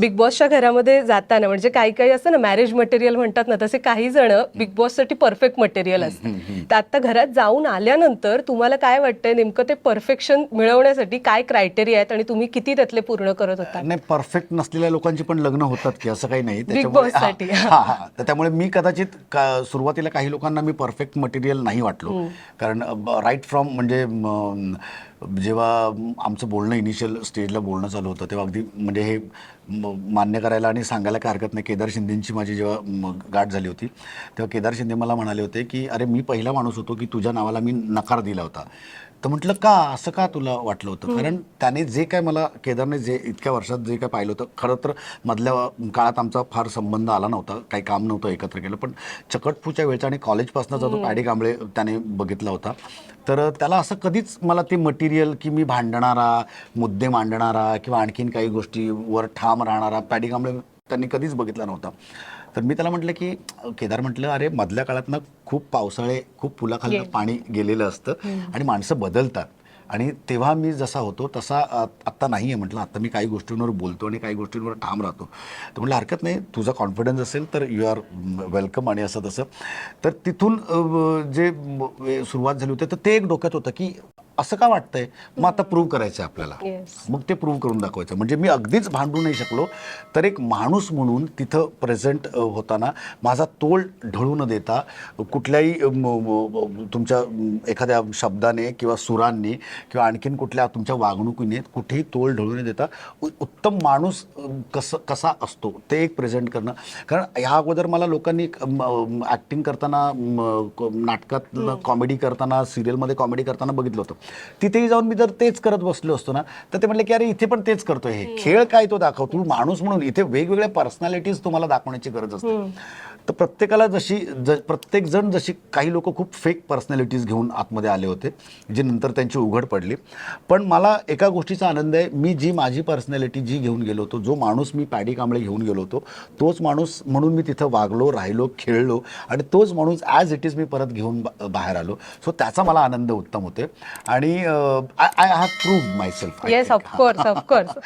Big बॉसच्या घरामध्ये जाताना म्हणजे काही काही असतं ना मॅरेज मटेरियल म्हणतात ना तसे काही जण बिग बॉससाठी परफेक्ट मटेरियल असतं. तर आता घरात जाऊन आल्यानंतर तुम्हाला काय वाटतंय नेमकं ते परफेक्शन मिळवण्यासाठी काय क्रायटेरिया आहेत आणि तुम्ही किती त्यातले पूर्ण करत होता? नाही परफेक्ट नसलेल्या लोकांची पण लग्न होतात की असं काही नाही. Boss साठी. हा. तर त्यामुळे मी कदाचित का- सुरुवातीला काही लोकांना मी परफेक्ट मटेरियल नाही वाटलो. कारण राईट फ्रॉम म्हणजे जेव्हा आमचं बोलणं इनिशियल स्टेजला बोलणं चालू होतं तेव्हा अगदी म्हणजे हे म, मान्य करायला आणि सांगायला काय हरकत नाही. केदार शिंदेची माझी जेव्हा गाठ झाली होती तेव्हा केदार शिंदे मला म्हणाले होते की अरे मी पहिला माणूस होतो की तुझ्या नावाला मी नकार दिला होता. तर म्हटलं का? असं का तुला वाटलं होतं? कारण त्याने जे काय मला केदारने जे इतक्या वर्षात जे काय पाहिलं होतं खरं तर मधल्या काळात आमचा फार संबंध आला नव्हता काही काम नव्हतं एकत्र केलं पण चकटपूच्या वेळचा आणि कॉलेजपासूनचा जो पॅडी कांबळे त्याने बघितला होता. तर त्याला असं कधीच मला ते मटेरियल की मी भांडणारा मुद्दे मांडणारा किंवा आणखीन काही गोष्टीवर ठाम राहणारा पॅडी कांबळे त्यांनी कधीच बघितला नव्हता. तर मी त्याला म्हटलं की केदार म्हटलं अरे मधल्या काळात ना खूप पावसाळे खूप पुलाखाली पाणी गेलेलं असतं आणि माणसं बदलतात. आणि तेव्हा मी जसा होतो तसा आत्ता नाही आहे म्हटलं आत्ता मी काही गोष्टींवर बोलतो आणि काही गोष्टींवर ठाम राहतो. तर म्हटलं हरकत नाही तुझा कॉन्फिडन्स असेल तर यू आर वेलकम आणि असं तसं. तर तिथून जे सुरुवात झाली होती तर ते एक डोक्यात होतं की असं का वाटतंय? मग आता प्रूव्ह करायचं आहे आपल्याला. Yes. मग ते प्रूव्ह करून दाखवायचं. म्हणजे मी अगदीच भांडू नाही शकलो तर एक माणूस म्हणून तिथं प्रेझेंट होताना माझा तोल ढळू न देता कुठल्याही अ, म, म, म, तुमच्या अम, एखाद्या शब्दाने किंवा सुरांनी किंवा आणखीन कुठल्या तुमच्या वागणुकीने कुठेही तोल ढळू न देता उ- उत्तम माणूस अ, कसं कसा असतो ते एक प्रेझेंट करणं. कारण ह्या अगोदर मला लोकांनी ॲक्टिंग करताना म, क- नाटकात कॉमेडी करताना सिरियलमध्ये कॉमेडी करताना बघितलं होतं. तिथेही जाऊन मी जर तेच करत बसलो असतो ना तर ते म्हटले की अरे इथे पण तेच करतोय. हे खेळ काय तो दाखव? तू माणूस म्हणून इथे वेगवेगळ्या पर्सनॅलिटीज तुम्हाला दाखवण्याची गरज असते. तर प्रत्येकाला जशी ज प्रत्येक जण जशी काही लोक खूप फेक पर्सनॅलिटीज घेऊन आतमध्ये आले होते जी नंतर त्यांची उघड पडली. पण मला एका गोष्टीचा आनंद आहे मी जी माझी पर्सनॅलिटी जी घेऊन गेलो होतो जो माणूस मी पॅडी कांबळे घेऊन गेलो होतो तोच माणूस म्हणून मी तिथं वागलो राहिलो खेळलो आणि तोच माणूस ॲज इट इज मी परत घेऊन बाहेर आलो. सो त्याचा मला आनंद उत्तम होते आणि I have prove myself yes of course of course